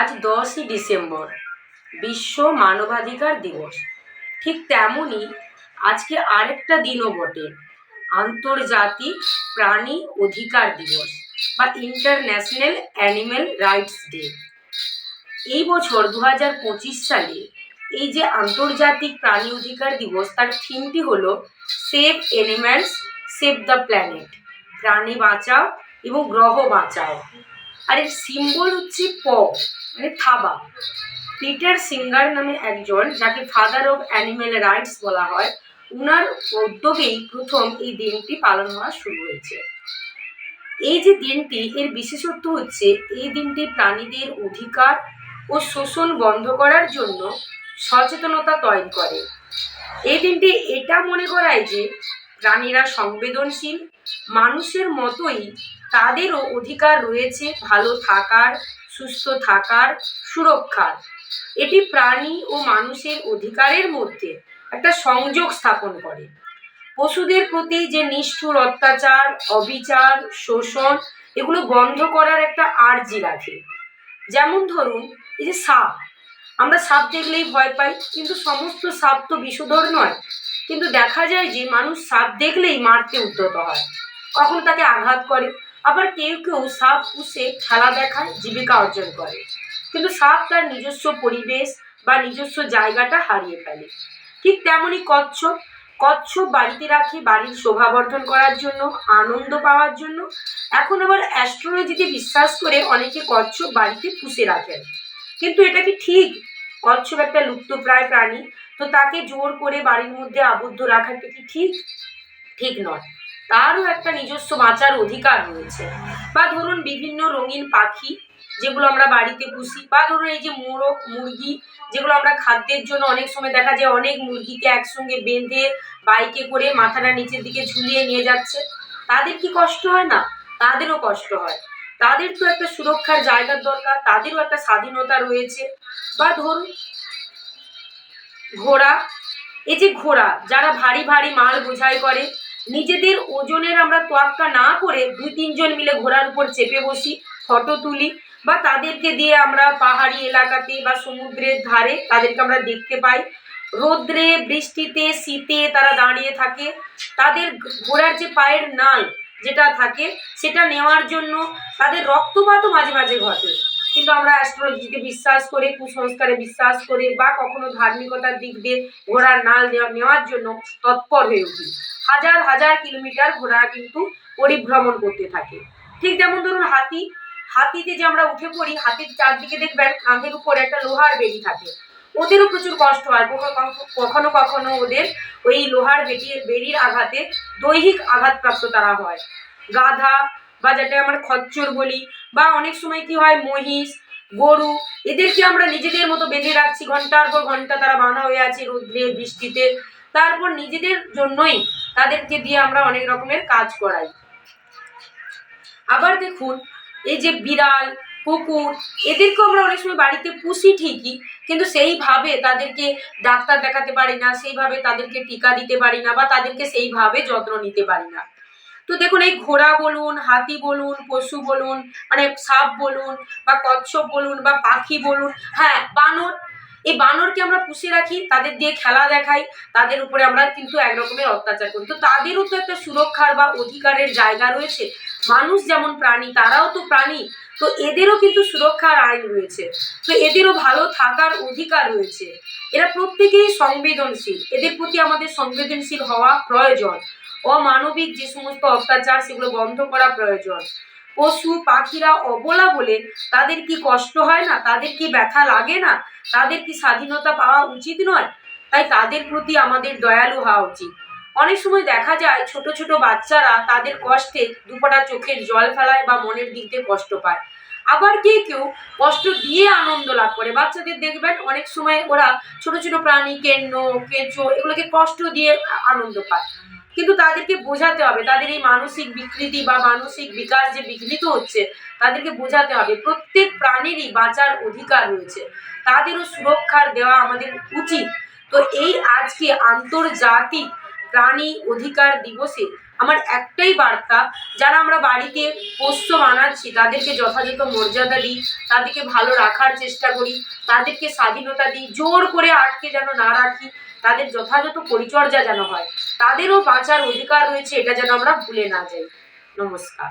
আজ দশই ডিসেম্বর, বিশ্ব মানবাধিকার দিবস। ঠিক তেমনই আজকে আরেকটা দিনও বটে, আন্তর্জাতিক প্রাণী অধিকার দিবস বা ইন্টারন্যাশনাল অ্যানিম্যাল রাইটস ডে। এই বছর দু হাজার পঁচিশ সালে এই যে আন্তর্জাতিক প্রাণী অধিকার দিবস, তার থিমটি হলো save animals save the planet, প্রাণী বাঁচাও এবং গ্রহ বাঁচাও। আর এর সিম্বল হচ্ছে প মানে থাবা। পিটার সিঙ্গার নামে একজন, যাকে ফাদার অফ অ্যানিমেল রাইটস বলা হয়, উনার উদ্যোগেই প্রথম এই দিনটি পালন হওয়া শুরু হয়েছে। এই যে দিনটি, এর বিশেষত্ব হচ্ছে এই দিনটি প্রাণীদের অধিকার ও শোষণ বন্ধ করার জন্য সচেতনতা তৈরি করে। এই দিনটি এটা মনে করায় যে প্রাণীরা সংবেদনশীল, মানুষের মতোই তাদেরও অধিকার রয়েছে ভালো থাকার, সুস্থ থাকার, সুরক্ষার। এটি প্রাণী ও মানুষের অধিকারের মধ্যে একটা সংযোগ স্থাপন করে। পশুদের প্রতি যে নিষ্ঠুর অত্যাচার, অবিচার, শোষণ, এগুলো বন্ধ করার একটা আর্জি রাখে। যেমন ধরুন, এই যে সাপ, আমরা সাপ দেখলেই ভয় পাই, কিন্তু সমস্ত সাপ তো বিষধর নয়। কিন্তু দেখা যায় যে মানুষ সাপ দেখলেই মারতে উদ্যত হয়। কখনো তাকে আঘাত করে আবার কেউ কেউ সাপ পুষে খেলা দেখায়, জীবিকা অর্জন করে। কিন্তু সাপ তার নিজস্ব পরিবেশ বা নিজস্ব জায়গাটা হারিয়ে ফেলে। ঠিক তেমনই কচ্ছপ কচ্ছপ বাড়িতে রাখে বাড়ির শোভাবর্ধন করার জন্য, আনন্দ পাওয়ার জন্য। এখন আবার অ্যাস্ট্রোলজিতে বিশ্বাস করে অনেকে কচ্ছপ বাড়িতে পুষে রাখেন। কিন্তু এটা কি ঠিক? কচ্ছপ একটা লুপ্তপ্রায় প্রাণী, তো তাকে জোর করে বাড়ির মধ্যে আবদ্ধ রাখাটা কি ঠিক? ঠিক নয়। তারও একটা নিজস্ব বাঁচার অধিকার রয়েছে। বা ধরুন বিভিন্ন রঙিন পাখি যেগুলো আমরা বাড়িতে পুষি, বা ধরুন এই যে মোরগ, মুরগি যেগুলো আমরা খাদ্যের জন্য অনেক সময় দেখা যায় অনেক মুরগিকে একসঙ্গে বেঁধে বাইকে করে মাথাটা নিচের দিকে ঝুলিয়ে নিয়ে যাচ্ছে। তাদের কি কষ্ট হয় না? তাদেরও কষ্ট হয়। তাদের তো একটা সুরক্ষার জায়গার দরকার, তাদেরও একটা স্বাধীনতা রয়েছে। বা ধরুন ঘোড়া, এই যে ঘোড়া, যারা ভারী ভারী মাল বোঝাই করে নিজেদের ওজনের আমরা তোয়াক্কা না করে দুই তিনজন মিলে ঘোড়ার উপর চেপে বসি, ফটো তুলি বা তাদেরকে দিয়ে আমরা পাহাড়ি এলাকাতে বা সমুদ্রের ধারে তাদেরকে আমরা দেখতে পাই। রোদ্রে, বৃষ্টিতে, শীতে তারা দাঁড়িয়ে থাকে। তাদের ঘোড়ার যে পায়ের নাল যেটা থাকে, সেটা নেওয়ার জন্য তাদের রক্তপাতও মাঝে মাঝে ঘটে। কিন্তু আমরা অ্যাস্ট্রোলজিতে বিশ্বাস করে, কুসংস্কারে বিশ্বাস করে বা কখনো ধার্মিকতার দিক দিয়ে ঘোড়ার নাল নেওয়ার জন্য তৎপর হয়ে উঠি। হাজার হাজার কিলোমিটার ঘোড়া কিন্তু পরিভ্রমণ করতে থাকে। ঠিক যেমন ধরুন হাতি, হাতিতে যে আমরা উঠে পড়ি, হাতির চারদিকে দেখবেন কাঁধের উপর একটা লোহার বেড়ি থাকে। ওদেরও প্রচুর কষ্ট হয়। কখনো কখনো ওদের ওই লোহার বেটির বেড়ির আঘাতে দৈহিক আঘাতপ্রাপ্ত তারা হয়। গাধা বা যেটা আমরা খচ্চর বলি বা অনেক সময় কি হয়, মহিষ, গরু, এদেরকে আমরা নিজেদের মতো বেঁধে রাখছি। ঘণ্টার পর ঘণ্টা তারা বাঁধা হয়ে আছে রৌদ্রে, বৃষ্টিতে। তারপর নিজেদের জন্যই তাদেরকে দিয়ে আমরা অনেক রকমের কাজ করাই। আবার দেখুন, এই যে বিড়াল, কুকুর, এদেরকেও আমরা অনেক সময় বাড়িতে পুষি ঠিকই, কিন্তু সেইভাবে তাদেরকে ডাক্তার দেখাতে পারি না, সেইভাবে তাদেরকে টিকা দিতে পারি না বা তাদেরকে সেইভাবে যত্ন নিতে পারি না। তো দেখুন, এই ঘোড়া বলুন, হাতি বলুন, পশু বলুন মানে সাপ বলুন, বা কচ্ছপ বলুন, বা পাখি বলুন হ্যাঁ বানর। এই বানরকে আমরা পুষে রাখি, তাদের দিয়ে খেলা দেখাই, তাদের উপরে আমরা কিন্তু এক রকমের অত্যাচার করি। তো তাদেরও তো একটা সুরক্ষার বা অধিকারের জায়গা রয়েছে। মানুষ যেমন প্রাণী, তারাও তো প্রাণী। তো এদেরও কিন্তু সুরক্ষার আইন রয়েছে। তো এদেরও ভালো থাকার অধিকার রয়েছে। এরা প্রত্যেকেই সংবেদনশীল। এদের প্রতি আমাদের সংবেদনশীল হওয়া প্রয়োজন। অমানবিক যে সমস্ত অত্যাচার সেগুলো বন্ধ করা প্রয়োজন। পশু, পাখিরা অবলা বলে তাদের কি কষ্ট হয় না? তাদের কি ব্যথা লাগে না? তাদের কি স্বাধীনতা পাওয়া উচিত নয়? তাই তাদের প্রতি আমাদের দয়ালু হওয়া উচিত। অনেক সময় দেখা যায় ছোট ছোট বাচ্চারা তাদের কষ্টে দুপটা চোখের জল ফেলায় বা মনের দিক দিয়ে কষ্ট পায়। আবার কে কেউ কষ্ট দিয়ে আনন্দ লাভ করে। বাচ্চাদের দেখবেন অনেক সময় ওরা ছোট ছোট প্রাণী, কেন্ন, কেঁচো এগুলোকে কষ্ট দিয়ে আনন্দ পায়। কিন্তু তাদেরকে বোঝাতে হবে। তাদের এই মানসিক বিকৃতি বা মানসিক বিকাশ যে বিঘ্নিত হচ্ছে, তাদেরকে বোঝাতে হবে। প্রত্যেক প্রাণীরই বাঁচার অধিকার রয়েছে। তাদেরও সুরক্ষার দেওয়া আমাদের উচিত। তো এই আজকে আন্তর্জাতিক প্রাণী অধিকার দিবসে আমার একটাই বার্তা, যারা আমরা বাড়িতে পোষ্য বানাচ্ছি, তাদেরকে যথাযথ মর্যাদা দিই, তাদেরকে ভালো রাখার চেষ্টা করি, তাদেরকে স্বাধীনতা দিই, জোর করে আটকে যেন না রাখি, তাদের যথাযথ পরিচর্যা যেন হয়। তাদেরও বাঁচার অধিকার রয়েছে এটা যেন আমরা ভুলে না যাই। নমস্কার।